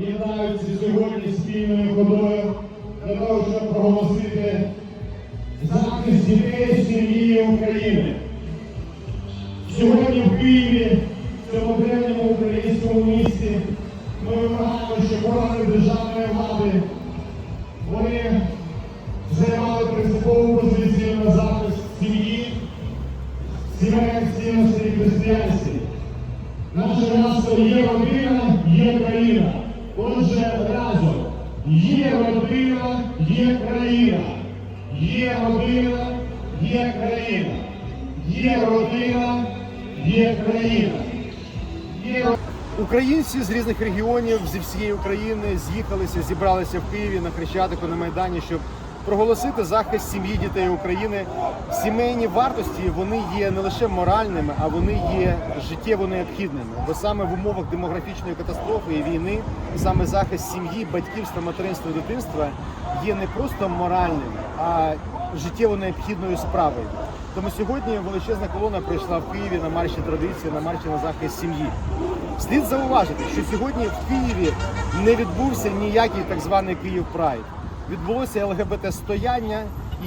єднаються сьогодні спільною ходою для того, щоб проголосити захист дітей сім'ї України. Сьогодні в Києві, в цьому древньому українському місті, ми вимагаємо, щоб органи державної влади вони займали принципову позицію на захист сім'ї, сімейних цінностей і християнських. Наше гасло є родина, є країна. Отже, разом є родина, є країна. Є родина, є країна. Є родина, є країна. Є. Українці з різних регіонів зі всієї України з'їхалися, зібралися в Києві на Хрещатику на Майдані, щоб проголосити захист сім'ї дітей України. Сімейні вартості вони є не лише моральними, а вони є життєво необхідними. Бо саме в умовах демографічної катастрофи і війни саме захист сім'ї, батьківства, материнства і дитинства є не просто моральним, а життєво необхідною справою. Тому сьогодні величезна колона прийшла в Києві на марші традиції, на марші на захист сім'ї. Слід зауважити, що сьогодні в Києві не відбувся ніякий так званий Київ Прайд. Відбулося ЛГБТ стояння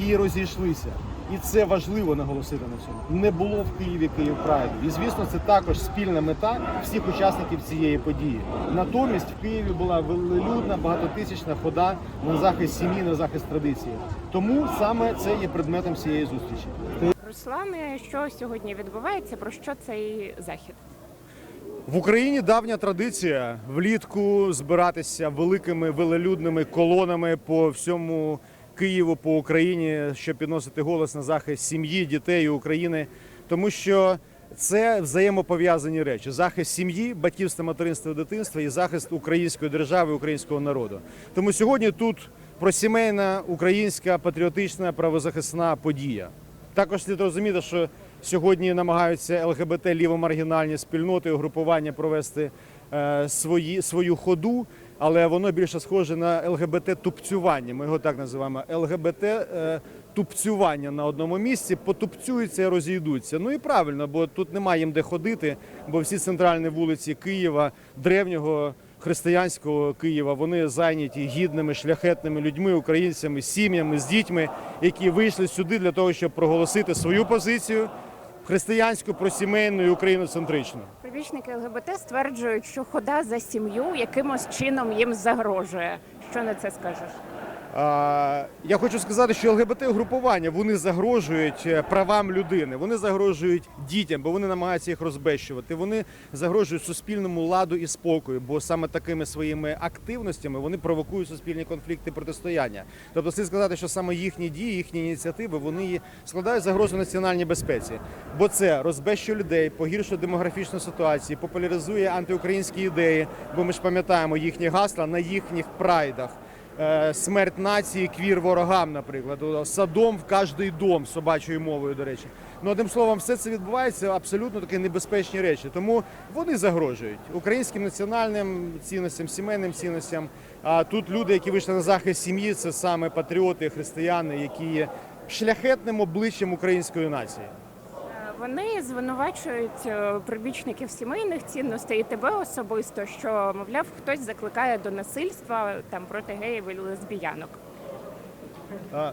і розійшлися. І це важливо наголосити на цьому. Не було в Києві Київ Прайду. І звісно, це також спільна мета всіх учасників цієї події. Натомість в Києві була велелюдна, багатотисячна хода на захист сім'ї, на захист традиції. Тому саме це є предметом цієї зустрічі. Руслане, що сьогодні відбувається? Про що цей захід? В Україні давня традиція влітку збиратися великими велелюдними колонами по всьому Києву, по Україні, щоб підносити голос на захист сім'ї, дітей України, тому що це взаємопов'язані речі: захист сім'ї, батьківства, материнства дитинства і захист української держави, українського народу. Тому сьогодні тут про сімейна українська патріотична правозахисна подія. Також слід розуміти, що сьогодні намагаються ЛГБТ лівомаргінальні спільноти, угрупування провести е, свої, свою ходу, але воно більше схоже на ЛГБТ тупцювання. Ми його так називаємо ЛГБТ е, тупцювання на одному місці, потупцюються і розійдуться. Ну і правильно, бо тут немає їм де ходити, бо всі центральні вулиці Києва, древнього християнського Києва, вони зайняті гідними, шляхетними людьми, українцями, сім'ями, з дітьми, які вийшли сюди для того, щоб проголосити свою позицію християнську, просімейну і україноцентричну. Прибічники ЛГБТ стверджують, що хода за сім'ю якимось чином їм загрожує. Що на це скажеш? Я хочу сказати, що ЛГБТ-групування вони загрожують е, правам людини, вони загрожують дітям, бо вони намагаються їх розбещувати. Вони загрожують суспільному ладу і спокою, бо саме такими своїми активностями вони провокують суспільні конфлікти протистояння. Тобто, слід сказати, що саме їхні дії, їхні ініціативи вони складають загрозу національній безпеці, бо це розбещує людей, погіршує демографічну ситуацію, популяризує антиукраїнські ідеї. Бо ми ж пам'ятаємо їхні гасла на їхніх прайдах. Е, смерть нації, квір ворогам, наприклад, садом в кожний дом собачою мовою, до речі. Ну, одним словом, все це відбувається абсолютно такі небезпечні речі. Тому вони загрожують українським національним цінностям, сімейним цінностям. А тут люди, які вийшли на захист сім'ї, це саме патріоти, християни, які є шляхетним обличчям української нації. Вони звинувачують е, прибічників сімейних цінностей і тебе особисто, що мовляв хтось закликає до насильства там проти геїв і лесбіянок. А,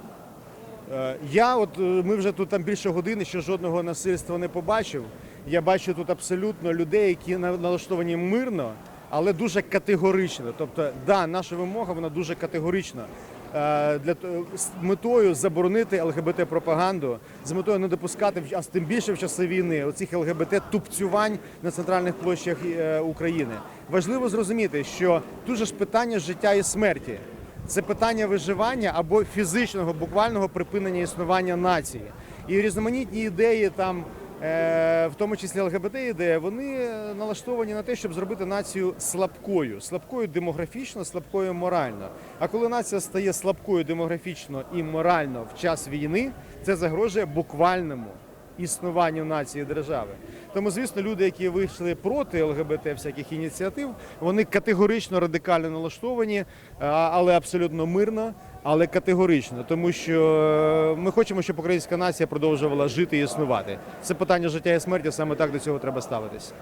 е, Я от е, ми вже тут там більше години, ще жодного насильства не побачив. Я бачу тут абсолютно людей, які налаштовані мирно, але дуже категорично. Тобто, да, наша вимога вона дуже категорична. Е, Для з метою заборонити ЛГБТ пропаганду, з метою не допускати а тим більше в часи війни оцих ЛГБТ тупцювань на центральних площах е, України. Важливо зрозуміти, що тут же ж питання життя і смерті. Це питання виживання або фізичного, буквального припинення існування нації. І різноманітні ідеї там, в тому числі ЛГБТ ідеї, вони е, налаштовані на те, щоб зробити націю слабкою, слабкою демографічно, слабкою морально. А коли нація стає слабкою демографічно і морально в час війни, це загрожує буквальному існуванню нації держави. Тому, звісно, люди, які вийшли проти ЛГБТ всяких ініціатив, вони категорично радикально налаштовані, але абсолютно мирно, але категорично, тому що е, ми хочемо, щоб українська нація продовжувала жити і існувати. Це питання життя і смерті, саме так до цього треба ставитись.